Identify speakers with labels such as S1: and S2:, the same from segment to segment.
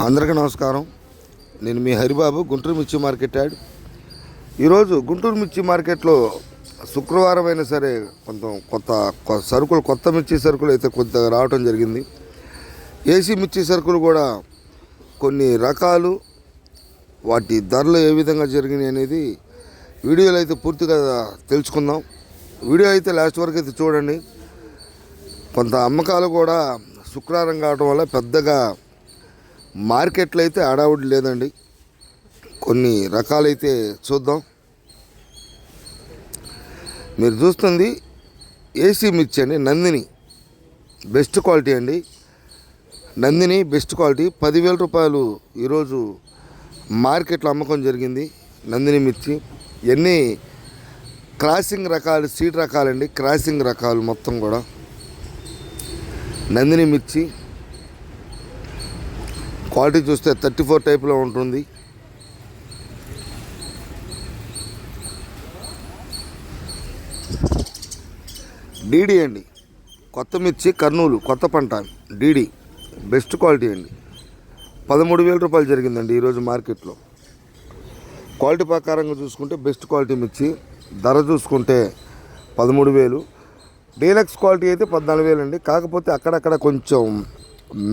S1: అందరికీ నమస్కారం. నేను మీ హరిబాబు గుంటూరు మిర్చి మార్కెట్ యాడ్. ఈరోజు గుంటూరు మిర్చి మార్కెట్లో శుక్రవారం అయినా సరే కొంత కొత్త కొ- సరుకులు కొత్త మిర్చి సరుకులు అయితే కొంత రావటం జరిగింది. ఏసీ మిర్చి సరుకులు కూడా కొన్ని రకాలు వాటి ధరలు ఏ విధంగా జరిగినాయి అనేది వీడియోలు అయితే పూర్తిగా తెలుసుకుందాం. వీడియో అయితే లాస్ట్ వరకు అయితే చూడండి. కొంత అమ్మకాలు కూడా శుక్రవారం కావడం వల్ల పెద్దగా మార్కెట్లో అయితే అడావుడి లేదండి. కొన్ని రకాలైతే చూద్దాం. మీరు చూస్తుంది ఏసీ మిర్చి అండి నందిని. బెస్ట్ క్వాలిటీ అండి. Nandini best quality. పదివేల రూపాయలు ఈరోజు మార్కెట్లో అమ్మకం జరిగింది నందిని మిర్చి. ఇవన్నీ క్రాసింగ్ రకాలు సీడ్ రకాలండి. క్రాసింగ్ రకాలు మొత్తం కూడా. నందిని మిర్చి క్వాలిటీ చూస్తే థర్టీ ఫోర్ టైప్లో ఉంటుంది. డీడీ అండి. కొత్త మిర్చి కర్నూలు కొత్త పంట. డీడీ బెస్ట్ క్వాలిటీ అండి. పదమూడు వేల రూపాయలు జరిగిందండి ఈరోజు మార్కెట్లో. క్వాలిటీ ప్రకారంగా చూసుకుంటే బెస్ట్ క్వాలిటీ మిర్చి. ధర చూసుకుంటే పదమూడు వేలు. డీలక్స్ క్వాలిటీ అయితే పద్నాలుగు వేలు అండి కాకపోతే అక్కడక్కడ కొంచెం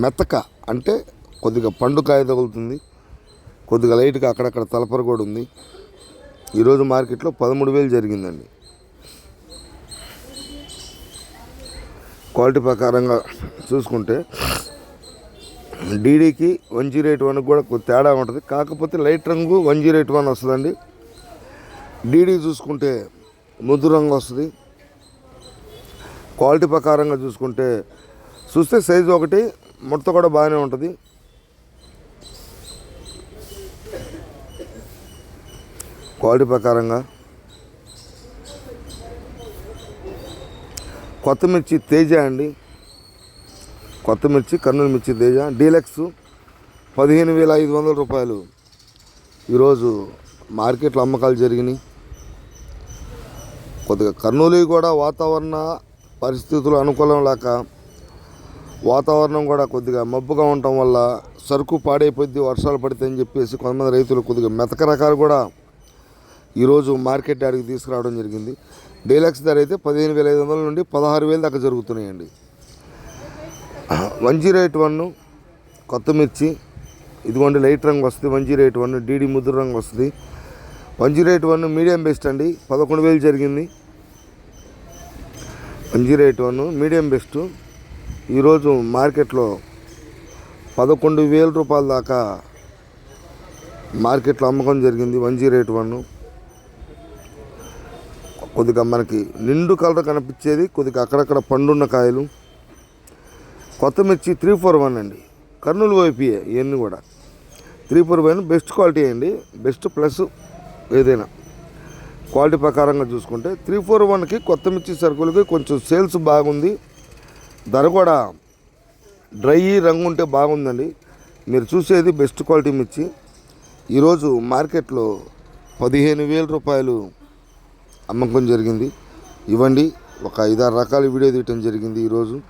S1: మెత్తక అంటే కొద్దిగా పండు కాయ తగులుతుంది. కొద్దిగా లైట్గా అక్కడక్కడ తలపర కూడా ఉంది. ఈరోజు మార్కెట్లో పదమూడు వేలు జరిగిందండి. క్వాలిటీ ప్రకారంగా చూసుకుంటే డీడీకి వన్ జీరో ఎయిట్ వన్కి కూడా కొద్ది తేడా ఉంటుంది. కాకపోతే లైట్ రంగు వన్ జీరో ఎయిట్ వన్ వస్తుందండి. డీడీ చూసుకుంటే ముద్దు రంగు వస్తుంది. క్వాలిటీ ప్రకారంగా చూసుకుంటే చూస్తే సైజు ఒకటి ముడత కూడా బాగానే ఉంటుంది. క్వాలిటీ ప్రకారంగా. కొత్త మిర్చి తేజ అండి. కొత్త మిర్చి కర్నూలు మిర్చి తేజ. డీలక్స్ పదిహేను వేల ఐదు వందల రూపాయలు. ఈరోజు మార్కెట్లో అమ్మకాలు జరిగినాయి. కొద్దిగా కర్నూలు కూడా వాతావరణ పరిస్థితులు అనుకూలం లేక వాతావరణం కూడా కొద్దిగా మబ్బుగా ఉండటం వల్ల సరుకు పాడైపోద్ది వర్షాలు పడితే అని చెప్పేసి కొంతమంది రైతులు కొద్దిగా మెతక రకాలు కూడా ఈరోజు మార్కెట్ యార్డ్కి తీసుకురావడం జరిగింది. డీలక్స్ ధర అయితే పదిహేను వేల ఐదు వందల నుండి పదహారు వేలు దాకా జరుగుతున్నాయండి. వన్ జీరో ఎయిట్ వన్ కొత్త మిర్చి ఇదిగోండి లైట్ రంగు వస్తుంది one zero eight one DD Mudra రంగు వస్తుంది. One zero eight one medium best అండి పదకొండు వేలు జరిగింది. One zero eight one medium best ఈరోజు మార్కెట్లో పదకొండు వేల రూపాయల దాకా మార్కెట్లో అమ్మకం జరిగింది వన్ జీరో ఎయిట్ వన్ కొద్దిగా మనకి నిండు కలర్ కనిపించేది కొద్దిగా అక్కడక్కడ పండున్న కాయలు. కొత్త మిర్చి త్రీ ఫోర్ వన్ అండి. కర్నూలు వైపుయే ఇవన్నీ కూడా. Three four one best quality అండి. బెస్ట్ ప్లస్ ఏదైనా. క్వాలిటీ ప్రకారంగా చూసుకుంటే త్రీ ఫోర్ వన్కి కొత్త మిర్చి సరుకులకి కొంచెం సేల్స్ బాగుంది. ధర కూడా డ్రై రంగు ఉంటే బాగుందండి. మీరు చూసేది బెస్ట్ క్వాలిటీ మిర్చి. ఈరోజు మార్కెట్లో పదిహేను వేల రూపాయలు అమ్మకం జరిగింది. ఇవ్వండి. ఒక ఐదారు రకాల వీడియో తీయటం జరిగింది ఈరోజు.